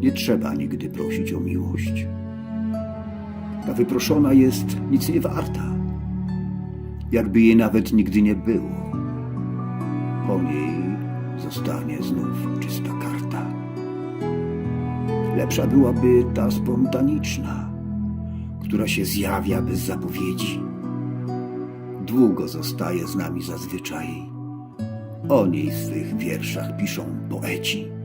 Nie trzeba nigdy prosić o miłość. Ta wyproszona jest nic nie warta, jakby jej nawet nigdy nie było. Po niej zostanie znów czysta karta. Lepsza byłaby ta spontaniczna, która się zjawia bez zapowiedzi. Długo zostaje z nami zazwyczaj. O niej w swych wierszach piszą poeci.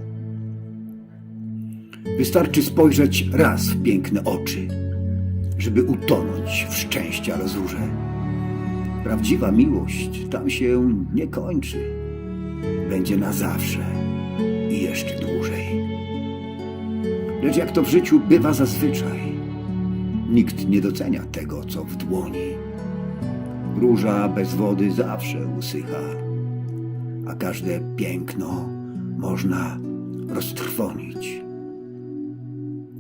Wystarczy spojrzeć raz w piękne oczy, żeby utonąć w szczęścia rozurze. Prawdziwa miłość tam się nie kończy. Będzie na zawsze i jeszcze dłużej. Lecz jak to w życiu bywa zazwyczaj, nikt nie docenia tego, co w dłoni. Róża bez wody zawsze usycha, a każde piękno można roztrwonić.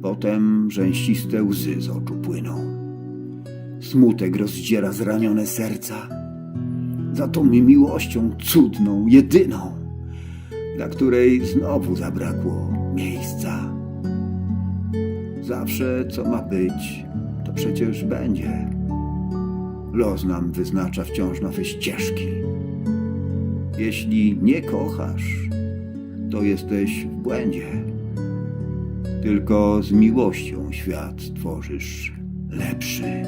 Potem rzęsiste łzy z oczu płyną. Smutek rozdziera zranione serca. Za tą mi miłością cudną, jedyną, dla której znowu zabrakło miejsca. Zawsze co ma być, to przecież będzie. Los nam wyznacza wciąż nowe ścieżki. Jeśli nie kochasz, to jesteś w błędzie. Tylko z miłością świat tworzysz lepszy.